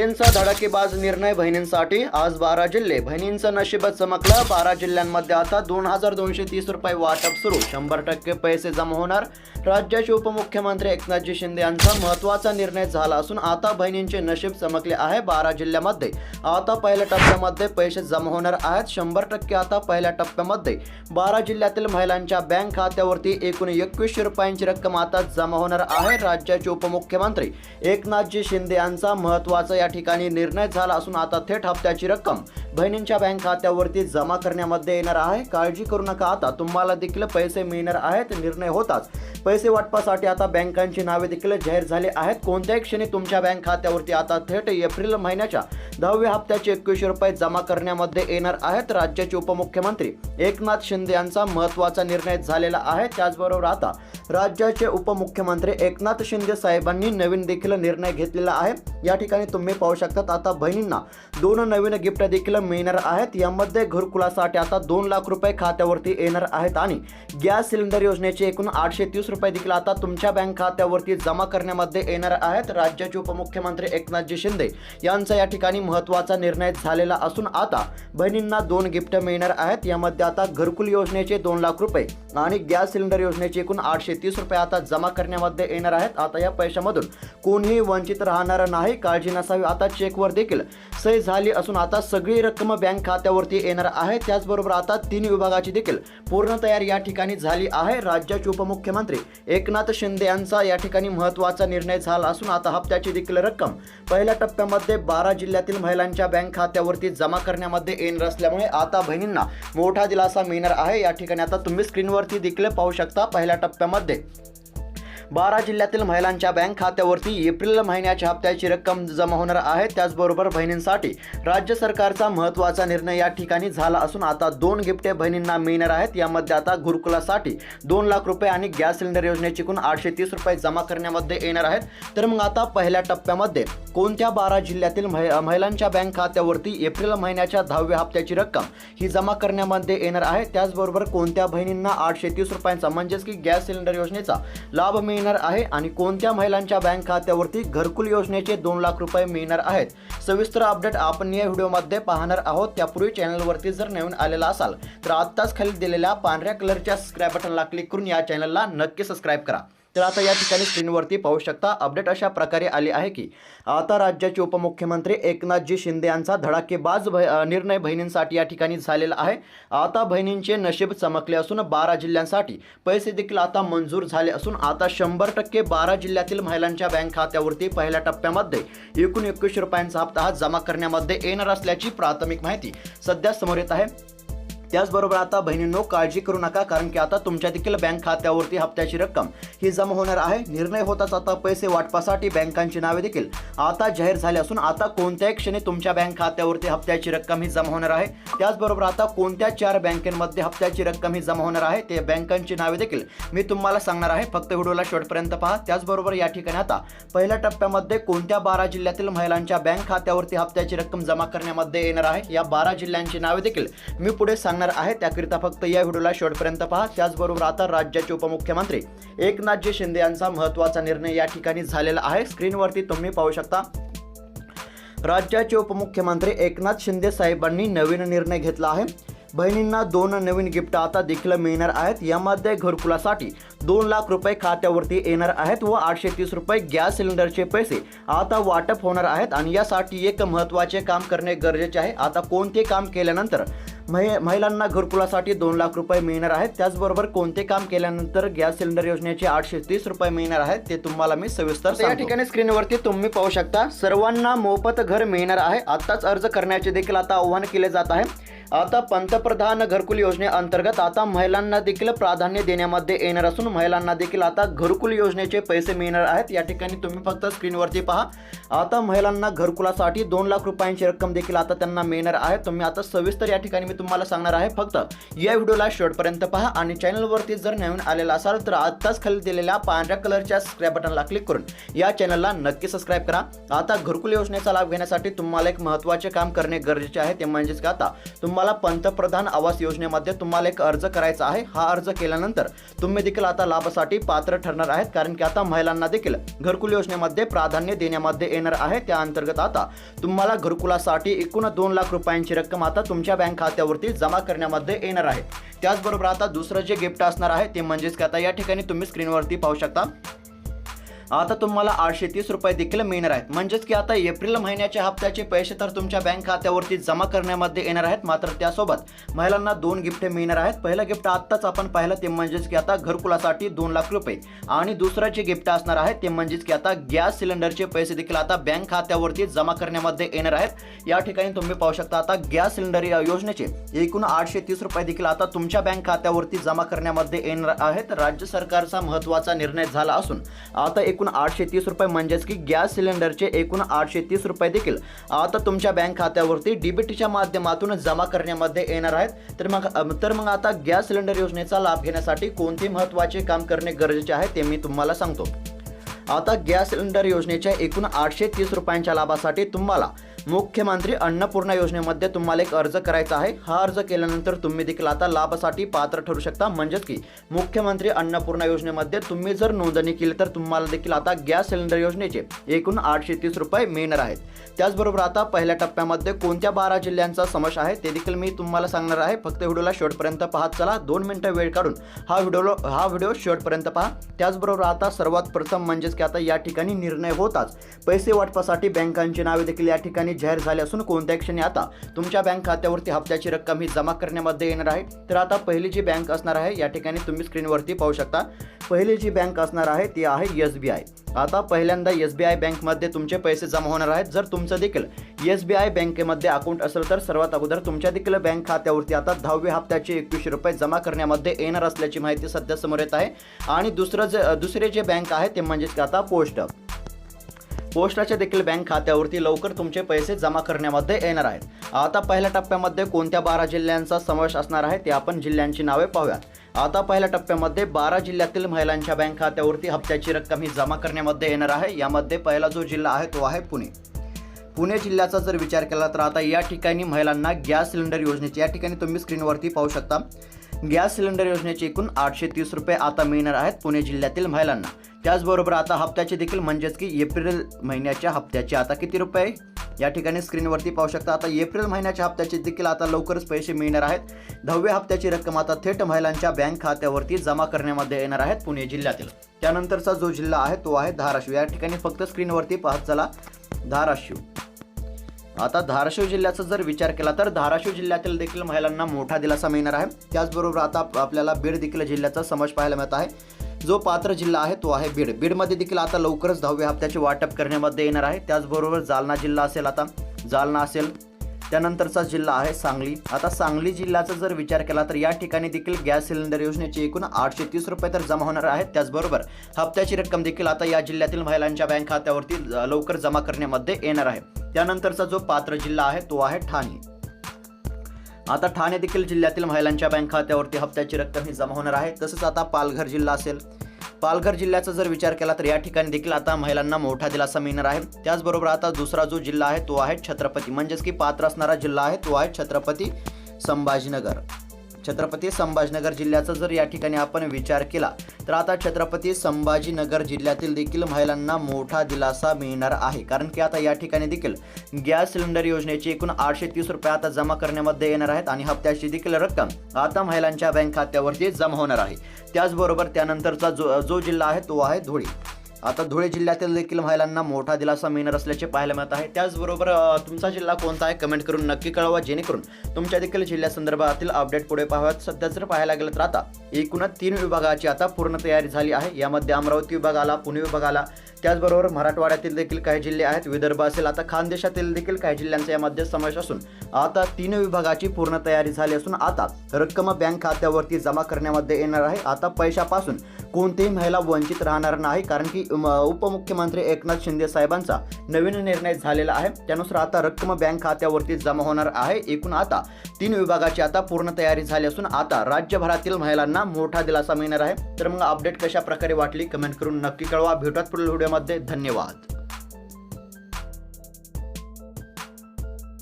बहिणींचा धडाकेबाज निर्णय बहिणींसाठी. आज बारा जिल्हे बहिणींचं नशीब चमकलं. बारा जिल्ह्यांमध्ये आता दोन हजार दोनशे तीस रुपये वाटप सुरू. शंभर टक्के पैसे जमा होणार. राज्याचे उपमुख्यमंत्री एकनाथजी शिंदे यांचा महत्त्वाचा निर्णय झाला असून आता बहिणींचे नशीब चमकले आहे बारा जिल्ह्यामध्ये. आता पहिल्या टप्प्यामध्ये पैसे जमा होणार आहेत. शंभर टक्के आता पहिल्या टप्प्यामध्ये. बारा जिल्ह्यातील महिलांच्या बँक खात्यावरती एकूण एकवीसशे रुपयांची रक्कम आता जमा होणार आहे. राज्याचे उपमुख्यमंत्री एकनाथजी शिंदे यांचा महत्त्वाचा या ठिकाणी निर्णय झाला असून आता थेट हप्त्याची रक्कम बहिणींच्या बँक खात्यावरती जमा करण्यामध्ये येणार आहे. काळजी करू नका आता. तुम्हाला देखील पैसे मिळणार आहेत. निर्णय होताच. पैसे वाटपासाठी आता बँकांची नावे देखील जाहीर झाली आहेत. कोणत्याही क्षणी तुमच्या बँक खात्यावरती आता थेट एप्रिल महिन्याच्या दहाव्या हप्त्याचे एकवीसशे रुपये जमा करण्यामध्ये येणार आहेत. राज्याचे उपमुख्यमंत्री एकनाथ शिंदे यांचा महत्त्वाचा निर्णय झालेला आहे. त्याचबरोबर आता राज्याचे उपमुख्यमंत्री एकनाथ शिंदे साहेबांनी नवीन देखील निर्णय घेतलेला आहे. या ठिकाणी तुम्ही पाहू शकतात आता बहिणींना दोन नवीन गिफ्ट देखील मिळणार आहेत. यामध्ये घरकुलासाठी आता दोन लाख रुपये खात्यावरती येणार आहेत आणि गॅस सिलेंडर योजनेचे एकूण आठशे तीस रुपये देखील आता तुमच्या बँक खात्यावरती जमा करण्यामध्ये येणार आहेत. राज्याचे उपमुख्यमंत्री एकनाथजी शिंदे यांचा या ठिकाणी महत्त्वाचा निर्णय झालेला असून आता बहिणींना दोन गिफ्ट मिळणार आहेत. यामध्ये आता घरकुल योजनेचे दोन लाख रुपये आणि गॅस सिलेंडर योजनेचे एकूण आठशे तीस रुपये आता जमा करण्यामध्ये येणार आहेत. आता या पैशामधून कोणीही वंचित राहणार नाही. काळजी नसावी. आता चेकवर देखील सही झाली असून आता सगळी रक्कम बँक खात्यावरती येणार आहे. त्याचबरोबर आता तीन विभागाची देखील पूर्ण तयारी या ठिकाणी झाली आहे. राज्याचे उपमुख्यमंत्री एकनाथ शिंदे यांचा या ठिकाणी महत्त्वाचा निर्णय झाला असून आता हप्त्याची देखील रक्कम पहिल्या टप्प्यामध्ये बारा जिल्ह्यातील महिलांच्या बँक खात्यावरती जमा करण्यामध्ये येणार असल्यामुळे आता बहिणींना मोठा दिलासा मिळणार आहे. या ठिकाणी आता तुम्ही स्क्रीनवरती देखील पाहू शकता. पहिल्या टप्प्यामध्ये बारा जिल्ह्यातील महिलांच्या बँक खात्यावरती एप्रिल महिन्याच्या हप्त्याची रक्कम जमा होणार आहे. त्याचबरोबर बहिणींसाठी राज्य सरकारचा महत्त्वाचा निर्णय या ठिकाणी झाला असून आता दोन गिफ्टे बहिणींना मिळणार आहेत. यामध्ये आता गुरुकुलासाठी दोन लाख रुपये आणि गॅस सिलेंडर योजनेची एकूण आठशे तीस रुपये जमा करण्यामध्ये येणार आहेत. तर मग आता पहिल्या टप्प्यामध्ये कोणत्या बारा जिल्ह्यातील महि महिलांच्या बँक खात्यावरती एप्रिल महिन्याच्या दहाव्या हप्त्याची रक्कम ही जमा करण्यामध्ये येणार आहे? त्याचबरोबर कोणत्या बहिणींना आठशे तीस रुपयांचा म्हणजेच की गॅस सिलेंडर योजनेचा लाभ मिळणार आहे आणि कोणत्या महिलांच्या बँक खात्यावरती घरकुल योजनेचे दोन लाख रुपये मिळणार आहेत? सविस्तर अपडेट आपण या व्हिडिओमध्ये पाहणार आहोत. त्यापूर्वी चॅनलवरती जर नवीन आलेला असाल तर आत्ताच खाली दिलेल्या पांढऱ्या कलरच्या सबस्क्राईब बटनला क्लिक करून या चॅनलला नक्की सबस्क्राईब करा. तर आता या ठिकाणी स्क्रीनवरती पाहू शकता अपडेट अशा प्रकारे आली आहे की आता राज्याचे उपमुख्यमंत्री एकनाथजी शिंदे यांचा धडाकेबाज भ- निर्णय बहिणींसाठी या ठिकाणी झालेला आहे. आता बहिणींचे नशीब चमकले असून बारा जिल्ह्यांसाठी पैसे देखील आता मंजूर झाले असून आता शंभर टक्के बारा जिल्ह्यातील महिलांच्या बँक खात्यावरती पहिल्या टप्प्यामध्ये एकूण एकवीस रुपयांचा हप्ता हा जमा करण्यामध्ये येणार असल्याची प्राथमिक माहिती सध्या समोर येत आहे. त्याचबरोबर आता बहिणींनो काळजी करू नका कारण की आता तुमच्या देखील बँक खात्यावरती हप्त्याची रक्कम ही जमा होणार आहे. निर्णय होताच आता पैसे वाटपासाठी बँकांची नावे देखील आता जाहीर झाली असून आता कोणत्याही क्षणी तुमच्या बँक खात्यावरती हप्त्याची रक्कम ही जमा होणार आहे. त्याचबरोबर आता कोणत्या चार बँकेमध्ये हप्त्याची रक्कम ही जमा होणार आहे ते बँकांची नावे देखील मी तुम्हाला सांगणार आहे. फक्त व्हिडिओला शेवटपर्यंत पहा. त्याचबरोबर या ठिकाणी आता पहिल्या टप्प्यामध्ये कोणत्या बारा जिल्ह्यातील महिलांच्या बँक खात्यावरती हप्त्याची रक्कम जमा करण्यामध्ये येणार आहे या बारा जिल्ह्यांची नावे देखील मी पुढे सांग सांगणार आहे. त्याकरिता फक्त या व्हिडिओला शेवटपर्यंत पहा. त्याचबरोबर आता राज्याचे उपमुख्यमंत्री एकनाथजी शिंदे यांचा महत्त्वाचा निर्णय या ठिकाणी झालेला आहे. स्क्रीनवरती तुम्ही पाहू शकता. राज्याचे उपमुख्यमंत्री एकनाथ शिंदे साहेबांनी नवीन निर्णय घेतला आहे. बहिणींना दोन नवीन गिफ्ट आता देखील मिळणार आहेत. यामध्ये घरकुलासाठी दोन लाख रुपये खात्यावरती येणार आहेत व आठशे तीस रुपये गॅस सिलेंडरचे पैसे आता वाटप होणार आहेत आणि यासाठी एक महत्त्वाचे काम करणे गरजेचे आहे. आता कोणते काम केल्यानंतर महि महिलांना घरकुलासाठी दोन लाख रुपये मिळणार आहेत. त्याचबरोबर कोणते काम केल्यानंतर गॅस सिलेंडर योजनेचे आठशे तीस रुपये मिळणार आहेत ते तुम्हाला मी सविस्तर या ठिकाणी स्क्रीनवरती तुम्ही पाहू शकता सर्वांना मोफत घर मिळणार आहे. आताच अर्ज करण्याचे देखील आता आव्हान केले जात आहे. आता पंतप्रधान घरकुल योजनेअंतर्गत आता महिलांना देखील प्राधान्य देण्यामध्ये येणार असून महिलांना देखील आता घरकुल योजनेचे पैसे मिळणार आहेत. या ठिकाणी तुम्ही फक्त स्क्रीनवरती पहा. आता महिलांना घरकुलासाठी दोन लाख रुपयांची रक्कम देखील आता त्यांना मिळणार आहे. तुम्ही आता सविस्तर या ठिकाणी मी तुम्हाला सांगणार आहे. फक्त या व्हिडिओला शेवटपर्यंत पहा आणि चॅनलवरती जर नवीन आलेला असाल तर आत्ताच खाली दिलेल्या पांढऱ्या कलरच्या सबस्क्राईब बटनला क्लिक करून या चॅनलला नक्की सबस्क्राईब करा. आता घरकुल योजनेचा लाभ घेण्यासाठी तुम्हाला एक महत्त्वाचे काम करणे गरजेचे आहे. ते म्हणजेच का आता तुम्हाला तुम्हाला पंतप्रधान आवास योजनेमध्ये तुम्हाला एक अर्ज करायचा आहे. हा अर्ज केल्यानंतर तुम्ही देखील आता लाभासाठी पात्र ठरणार आहेत कारण की आता महिलांना देखील घरकुल योजनेमध्ये प्राधान्य देण्यामध्ये येणार आहे. त्या अंतर्गत आता तुम्हाला घरकुलासाठी एकूण दोन लाख रुपयांची रक्कम आता तुमच्या बँक खात्यावरती जमा करण्यामध्ये येणार आहे. त्याचबरोबर आता दुसरं जे गिफ्ट असणार आहे ते म्हणजेच की आता या ठिकाणी तुम्ही स्क्रीनवरती पाहू शकता. आता तुम्हाला आठशे तीस रुपये देखील मिळणार आहेत. म्हणजेच की आता एप्रिल महिन्याच्या हप्त्याचे पैसे तर तुमच्या बँक खात्यावरती जमा करण्यामध्ये येणार आहेत मात्र त्यासोबत महिलांना दोन गिफ्ट मिळणार आहेत. पहिलं गिफ्ट आत्ताच आपण पाहिलं ते म्हणजेच की आता घरकुलासाठी दोन लाख रुपये. आणि दुसरं जे गिफ्ट असणार आहे ते म्हणजेच की आता गॅस सिलेंडरचे पैसे देखील आता बँक खात्यावरती जमा करण्यामध्ये येणार आहेत. या ठिकाणी तुम्ही पाहू शकता आता गॅस सिलेंडर या योजनेचे एकूण आठशे तीस रुपये देखील आता तुमच्या बँक खात्यावरती जमा करण्यामध्ये येणार आहेत. राज्य सरकारचा महत्त्वाचा निर्णय झाला असून आता एक एकूण आठशे तीस रुपये म्हणजेच की गॅस सिलेंडरचे एकूण आठशे तीस रुपये देखील. आता तुमच्या बँक खात्यावरती डीबीटीच्या माध्यमातून जमा करण्यामध्ये येणार आहेत. तर मग तर मग आता गॅस सिलेंडर योजनेचा लाभ घेण्यासाठी कोणते महत्त्वाचे काम करणे गरजेचे आहे ते मी तुम्हाला सांगतो. आता गॅस सिलेंडर योजनेच्या एकूण आठशे तीस रुपयांच्या लाभासाठी तुम्हाला मुख्यमंत्री अन्नपूर्णा योजनेमध्ये तुम्हाला एक अर्ज करायचा आहे. हा अर्ज केल्यानंतर तुम्ही देखील आता लाभासाठी पात्र ठरू शकता. म्हणजेच की मुख्यमंत्री अन्नपूर्णा योजनेमध्ये तुम्ही जर नोंदणी केली तर तुम्हाला देखील आता गॅस सिलेंडर योजनेचे एकूण आठशे तीस रुपये मिळणार आहेत. त्याचबरोबर आता पहिल्या टप्प्यामध्ये कोणत्या बारा जिल्ह्यांचा समावेश आहे ते देखील मी तुम्हाला सांगणार आहे. फक्त व्हिडिओला शेवटपर्यंत पाहत चला. दोन मिनटं वेळ काढून हा व्हिडिओ हा व्हिडिओ शेवटपर्यंत पहा. त्याचबरोबर आता सर्वात प्रथम म्हणजेच की आता या ठिकाणी निर्णय होताच. पैसे वाटपासाठी बँकांची नावे देखील या ठिकाणी जाहीर झाली असून कोणत्या क्षणी आता तुमच्या बँक खात्यावरती हप्त्याची रक्कम ही जमा करण्यामध्ये येणार आहे. तर आता पहिली जी बँक असणार आहे या ठिकाणी तुम्ही स्क्रीनवरती पाहू शकता. पहिली जी बँक असणार आहे ती आहे एस बी आय. आता पहिल्यांदा एस बी आय बँकमध्ये तुमचे पैसे जमा होणार आहेत. जर तुमचं देखील एस बी आय बँकेमध्ये अकाउंट असेल तर सर्वात अगोदर तुमच्या देखील बँक खात्यावरती आता दहाव्या हप्त्याचे एकवीसशे रुपये जमा करण्यामध्ये येणार असल्याची माहिती सध्या समोर येत आहे. आणि दुसरं जे दुसरे जे बँक आहे ते म्हणजेच आता पोस्ट. पोस्टाचे देखील बँक खात्यावरती लवकर तुमचे पैसे जमा करण्यामध्ये येणार आहेत. आता पहिल्या टप्प्यामध्ये कोणत्या बारा जिल्ह्यांचा समावेश असणार आहे ते आपण जिल्ह्यांची नावे पाहूयात. आता पहिल्या टप्प्यामध्ये बारा जिल्ह्यातील महिलांच्या बँक खात्यावरती हप्त्याची रक्कम ही जमा करण्यामध्ये येणार आहे. यामध्ये पहिला जो जिल्हा आहे तो आहे पुणे. पुणे जिल्ह्याचा जर विचार केला तर आता या ठिकाणी महिलांना गॅस सिलेंडर योजनेची या ठिकाणी तुम्ही स्क्रीनवरती पाहू शकता. गॅस सिलेंडर योजनेचे एकूण आठशे तीस रुपये आता मिळणार आहेत पुणे जिल्ह्यातील महिलांना. त्याचबरोबर आता हप्त्याचे देखील म्हणजेच की एप्रिल महिन्याच्या हप्त्याचे. आता किती रुपये? या ठिकाणी स्क्रीनवरती पाहू शकता. आता एप्रिल महिन्याच्या हप्त्याचे देखील आता लवकरच पैसे मिळणार आहेत. दहाव्या हप्त्याची रक्कम आता थेट महिलांच्या बँक खात्यावरती जमा करण्यामध्ये येणार आहेत पुणे जिल्ह्यातील. त्यानंतरचा जो जिल्हा आहे तो आहे धाराशिव. या ठिकाणी फक्त स्क्रीनवरती पाहत चला. धाराशिव. आता धाराशिव जिल्ह्याचा जर विचार केला तर धाराशिव जिल्ह्यातील देखील महिलांना मोठा दिलासा मिळणार आहे. त्याचबरोबर आता आपल्याला बीड देखील जिल्ह्याचा समज पाहायला मिळत आहे. जो पात्र जिल्हा आहे तो आहे बीड. बीडमध्ये देखील आता लवकरच दहाव्या हप्त्याचे वाटप करण्यामध्ये येणार आहे. त्याचबरोबर जालना जिल्हा असेल आता. जालना असेल. त्यानंतरचा जिल्हा आहे सांगली. आता सांगली जिल्ह्याचा जर विचार केला तर या ठिकाणी देखील गॅस सिलेंडर योजनेचे एकूण आठशे तीस रुपये तर जमा होणार आहेत. त्याचबरोबर हप्त्याची रक्कम देखील आता या जिल्ह्यातील महिलांच्या बँक खात्यावरती लवकर जमा करण्यामध्ये येणार आहे. त्यानंतरचा जो पात्र जिल्हा आहे तो आहे ठाणे. आता ठाणे देखील जिल्ह्यातील महिलांच्या बँक खात्यावरती हप्त्याची रक्कम ही जमा होणार आहे. तसंच आता पालघर जिल्हा असेल. पालघर जिल्ह्याचा जर विचार केला तर या ठिकाणी देखील आता महिलांना मोठा दिलासा मिळणार आहे. त्याचबरोबर आता दुसरा जो जिल्हा आहे तो आहे छत्रपती. म्हणजेच की पात्र असणारा जिल्हा आहे तो आहे छत्रपती संभाजीनगर. छत्रपती संभाजीनगर जिल्ह्याचा जर या ठिकाणी आपण विचार केला तर आता छत्रपती संभाजीनगर जिल्ह्यातील देखील महिलांना मोठा दिलासा मिळणार आहे. कारण की आता या ठिकाणी देखील गॅस सिलेंडर योजनेची एकूण आठशे तीस रुपये आता जमा करण्यामध्ये येणार आहेत आणि हप्त्याची देखील रक्कम आता महिलांच्या बँक खात्यावरती जमा होणार आहे. त्याचबरोबर त्यानंतरचा जो जो जिल्हा आहे तो आहे धुळे. आता धुळे जिल्ह्यातील देखील महिलांना मोठा दिलासा मिळणार असल्याचे पाहायला मिळत आहे. त्याचबरोबर तुमचा जिल्हा कोणता आहे? कमेंट करून नक्की कळवा जेणेकरून तुमच्या देखील जिल्ह्यासंदर्भातील अपडेट पुढे पाहाव्यात. सध्या जर पाहायला गेलं तर आता एकूणच तीन विभागाची आता पूर्ण तयारी झाली आहे. यामध्ये अमरावती विभाग आला पुणे विभाग आला त्याचबरोबर मराठवाड्यातील देखील काही जिल्हे आहेत. विदर्भ असेल आता खानदेशातील देखील काही जिल्ह्यांचा यामध्ये समावेश असून आता तीन विभागाची पूर्ण तयारी झाली असून आता रक्कम बँक खात्यावरती जमा करण्यामध्ये येणार आहे. आता पैशापासून कोणतीही महिला वंचित राहणार नाही कारण की उपमुख्यमंत्री एकनाथ शिंदे साहेबांचा नवीन निर्णय झालेला आहे. त्यानुसार आता रक्कम बँक खात्यावरती जमा होणार आहे. एकूण आता तीन विभागाची आता पूर्ण तयारी झाली असून आता राज्यभरातील महिलांना मोठा दिलासा मिळणार आहे. तर मग अपडेट कशा प्रकारे वाटली? कमेंट करून नक्की कळवा. भेटूयात पुढील व्हिडिओमध्ये धन्यवाद.